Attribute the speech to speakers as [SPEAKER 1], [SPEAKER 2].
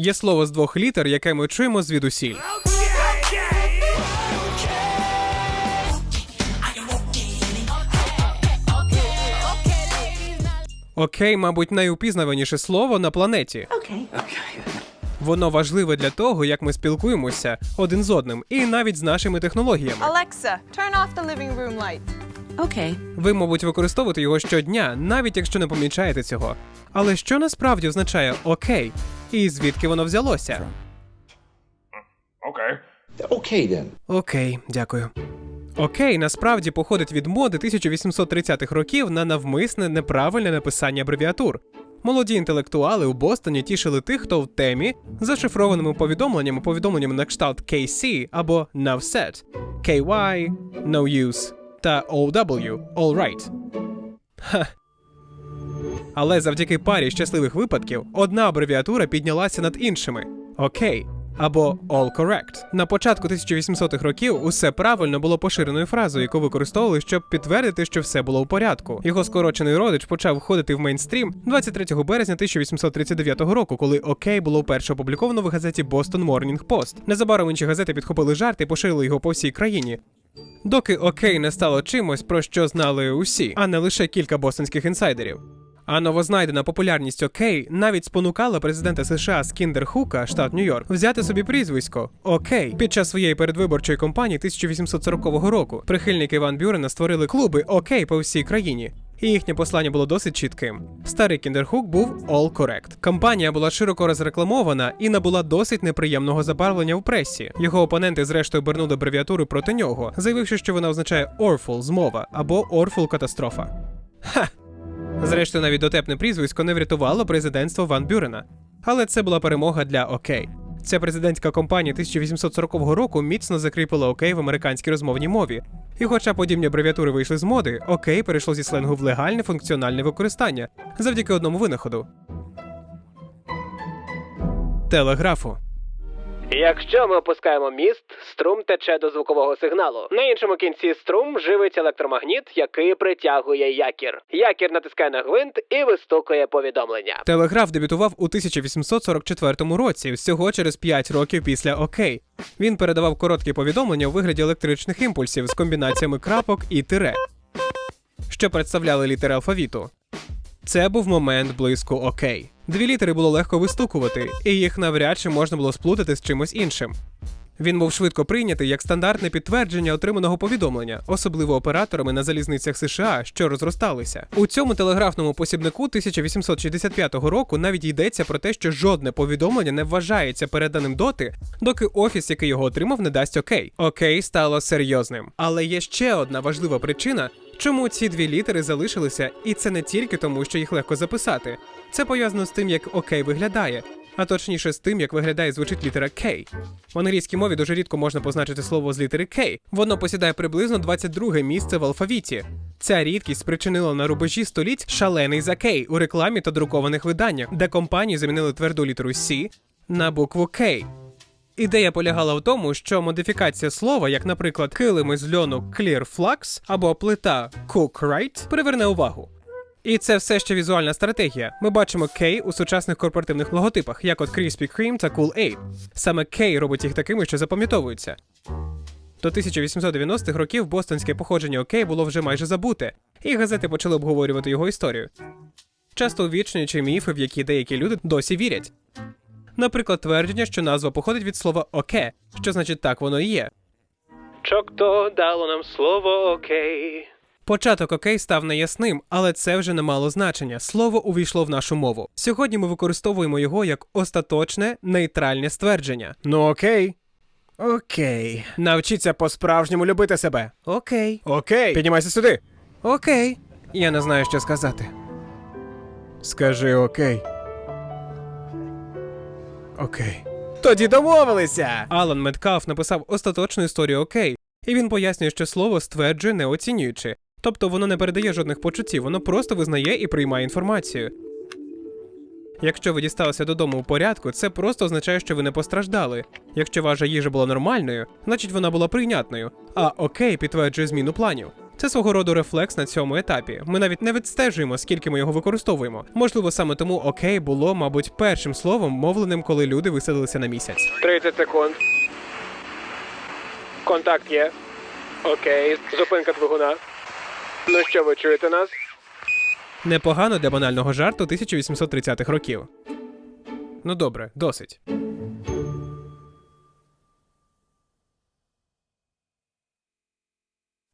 [SPEAKER 1] Є слово з двох літер, яке ми чуємо звідусіль. Окей, мабуть, найупізнаваніше слово на планеті. Воно важливе для того, як ми спілкуємося один з одним, і навіть з нашими технологіями.
[SPEAKER 2] Alexa, turn off the living room light.
[SPEAKER 3] Okay.
[SPEAKER 1] Ви, мабуть, використовуєте його щодня, навіть якщо не помічаєте цього. Але що насправді означає окей? І звідки воно взялося?
[SPEAKER 4] Okay.
[SPEAKER 5] Okay then.
[SPEAKER 1] Окей, дякую. Окей, насправді походить від моди 1830-х років на навмисне неправильне написання абревіатур. Молоді інтелектуали у Бостоні тішили тих, хто в темі зашифрованими повідомленнями, повідомленнями на кшталт KC або Now Set, KY, No Use та OW, All Right. Ха. Але завдяки парі щасливих випадків одна абревіатура піднялася над іншими окей або All Correct. На початку 1800-х років усе правильно було поширеною фразою, яку використовували, щоб підтвердити, що все було у порядку. Його скорочений родич почав входити в мейнстрім 23 березня 1839 року, коли окей було вперше опубліковано в газеті Boston Morning Post. Незабаром інші газети підхопили жарт і поширили його по всій країні. Доки окей не стало чимось, про що знали усі, а не лише кілька бостонських інсайдерів. А новознайдена популярність Окей навіть спонукала президента США Скіндер Хука, штат Нью-Йорк, взяти собі прізвисько Окей під час своєї передвиборчої кампанії 1840 року. Прихильники Ван Бюрена створили клуби Окей по всій країні. І їхнє послання було досить чітким. Старий Кіндерхук був all correct. Кампанія була широко розрекламована і набула досить неприємного забарвлення в пресі. Його опоненти, зрештою, обернули абревіатуру проти нього, заявивши, що вона означає Orful – змова або Orful – катастрофа. Ха! Зрештою, навіть дотепне прізвисько не врятувало президентство Ван Бюрена. Але це була перемога для Окей. Ця президентська кампанія 1840 року міцно закріпила Окей в американській розмовній мові. І хоча подібні абревіатури вийшли з моди, Окей перейшло зі сленгу в легальне функціональне використання завдяки одному винаходу. Телеграфу. Якщо ми опускаємо міст, струм тече до звукового сигналу. На іншому кінці струм живить електромагніт, який притягує якір. Якір натискає на гвинт і вистукує повідомлення. Телеграф дебютував у 1844 році, всього через 5 років після ОК. Він передавав короткі повідомлення у вигляді електричних імпульсів з комбінаціями крапок і тире, що представляли літери алфавіту. Це був момент близько окей. Дві літери було легко вистукувати, і їх навряд чи можна було сплутати з чимось іншим. Він був швидко прийнятий як стандартне підтвердження отриманого повідомлення, особливо операторами на залізницях США, що розросталися. У цьому телеграфному посібнику 1865 року навіть йдеться про те, що жодне повідомлення не вважається переданим доти, доки офіс, який його отримав, не дасть окей. Окей стало серйозним. Але є ще одна важлива причина, чому ці дві літери залишилися, і це не тільки тому, що їх легко записати. Це пов'язано з тим, як окей виглядає, а точніше з тим, як виглядає і звучить літера K. В англійській мові дуже рідко можна позначити слово з літери K. Воно посідає приблизно 22 місце в алфавіті. Ця рідкість спричинила на рубежі століть шалений закей у рекламі та друкованих виданнях, де компанії замінили тверду літеру C на букву K. Ідея полягала в тому, що модифікація слова, як, наприклад, килими з льону Clear Flux або плита Cook приверне увагу. І це все ще візуальна стратегія. Ми бачимо K у сучасних корпоративних логотипах, як от Krispy Kreme та Cool Aid. Саме K робить їх такими, що запам'ятовуються. До 1890-х років бостонське походження Окей було вже майже забуте, і газети почали обговорювати його історію. Часто увічнюючи міфи, в які деякі люди досі вірять. Наприклад, твердження, що назва походить від слова оке, що значить так воно і є. Чокто дало нам слово окей. Початок окей став неясним, але це вже не мало значення. Слово увійшло в нашу мову. Сьогодні ми використовуємо його як остаточне нейтральне ствердження. Ну окей. Окей. Навчіться по-справжньому любити себе. Окей. Окей. Піднімайся сюди. Окей. Я не знаю, що сказати. Скажи окей. Окей. Тоді домовилися. Алан Меткаф написав остаточну історію окей, і він пояснює, що слово стверджує не оцінюючи. Тобто воно не передає жодних почуттів, воно просто визнає і приймає інформацію. Якщо ви дісталися додому у порядку, це просто означає, що ви не постраждали. Якщо ваша їжа була нормальною, значить вона була прийнятною. А окей підтверджує зміну планів. Це свого роду рефлекс на цьому етапі. Ми навіть не відстежуємо, скільки ми його використовуємо. Можливо, саме тому окей було, мабуть, першим словом, мовленим, коли люди висадилися на місяць.
[SPEAKER 6] 30 секунд. Контакт є. Окей. Зупинка двигуна. Ну що, ви чуєте нас?
[SPEAKER 1] Непогано для банального жарту 1830-х років. Ну добре, досить.